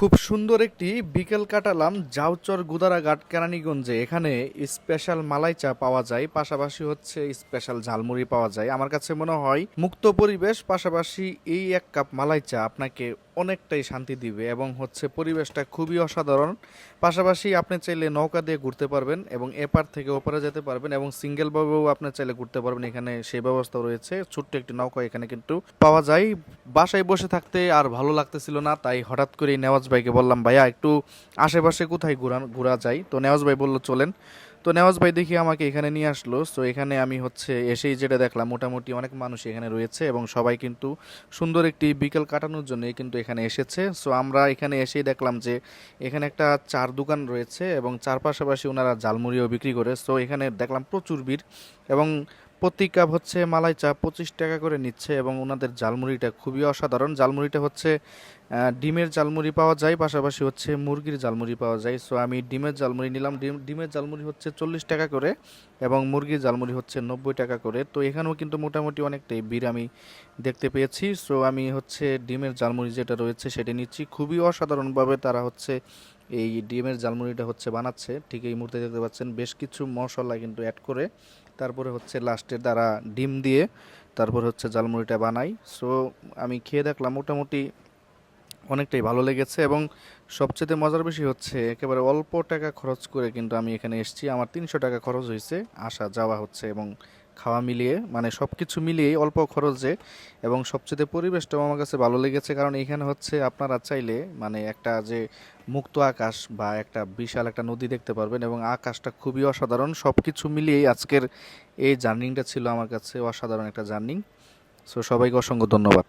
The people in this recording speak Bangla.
খুব সুন্দর একটি বিকেল কাটালাম জাউচর গুদারাঘাট কেরানীগঞ্জে। এখানে স্পেশাল মালাই চা পাওয়া যায়, পাশাপাশি হচ্ছে স্পেশাল ঝালমুড়ি পাওয়া যায়। আমার কাছে মনে হয় মুক্ত পরিবেশ, পাশাপাশি এই এক কাপ মালাই চা আপনাকে অনেকটাই শান্তি দিবে এবং হচ্ছে পরিবেশটা খুবই অসাধারণ। পাশাপাশি আপনি চাইলে নৌকা দিয়ে ঘুরতে পারবেন এবং এপার থেকে ওপারে যেতে পারবেন এবং সিঙ্গেলভাবেও আপনি চাইলে ঘুরতে পারবেন। এখানে সেই ব্যবস্থা রয়েছে। ছোট্ট একটি নৌকা এখানে কিন্তু পাওয়া যায়। বাসায় বসে থাকতে আর ভালো লাগতেছিল না, তাই হঠাৎ করেই নেওয়াজ ভাইকে বললাম, ভাইয়া, একটু আশেপাশে কোথায় ঘোরা ঘোরা যায়? তো নেওয়াজ ভাই বলল, চলেন। তো নেওয়াজ ভাই দেখি আমাকে এখানে নিয়ে আসলো। তো এখানে আমি হচ্ছে এসেই যেটা দেখলাম, মোটামুটি অনেক মানুষ এখানে রয়েছে এবং সবাই কিন্তু সুন্দর একটি বিকেল কাটানোর জন্য কিন্তু এখানে এসেছে। সো আমরা এখানে এসেই দেখলাম যে এখানে একটা চার দোকান রয়েছে এবং চার পাশাপাশি ওনারা ঝালমুড়িও বিক্রি করে। সো এখানে দেখলাম প্রচুর ভিড়। এবং প্রতি কাপ হচ্ছে মালাই চা পঁচিশ টাকা করে নিচ্ছে এবং ওনাদের জালমুড়িটা খুবই অসাধারণ। জালমুড়িটা হচ্ছে ডিমের জালমুড়ি পাওয়া যায়, পাশাপাশি হচ্ছে মুরগির জালমুড়ি পাওয়া যায়। সো আমি ডিমের জালমুড়ি নিলাম। ডিম, ডিমের জালমুড়ি হচ্ছে চল্লিশ টাকা করে এবং মুরগির জালমুড়ি হচ্ছে নব্বই টাকা করে। তো এখানেও কিন্তু মোটামুটি অনেকটাই ভিড় আমি দেখতে পেয়েছি। সো আমি হচ্ছে ডিমের জালমুড়ি যেটা রয়েছে সেটা নিচ্ছি। খুবই অসাধারণভাবে তারা হচ্ছে এই ডিমের জালমুড়িটা হচ্ছে বানাচ্ছে। ঠিক এই মুহূর্তে দেখতে পাচ্ছেন বেশ কিছু মশলা কিন্তু অ্যাড করে। তারপরে হচ্ছে লাস্টে তারা ডিম দিয়ে তারপর হচ্ছে জালমুড়িটা বানাই। সো আমি খেয়ে দেখলাম মোটামুটি অনেকটাই ভালো লেগেছে এবং সবচেয়ে মজার বেশি হচ্ছে একেবারে অল্প টাকা খরচ করে কিন্তু আমি এখানে এসেছি। আমার তিনশো টাকা খরচ হয়েছে, আসা যাওয়া হচ্ছে এবং খাওয়া মিলিয়ে মানে সব কিছু মিলিয়েই অল্প খরচে এবং সবচেয়ে পরিবেশটাও আমার কাছে ভালো লেগেছে। কারণ এখানে হচ্ছে আপনারা চাইলে মানে একটা যে মুক্ত আকাশ বা একটা বিশাল একটা নদী দেখতে পারবেন এবং আকাশটা খুবই অসাধারণ। সব কিছু মিলিয়েই আজকের এই জার্নিংটা ছিল আমার কাছে অসাধারণ একটা জার্নিং। সো সবাইকে অসংখ্য ধন্যবাদ।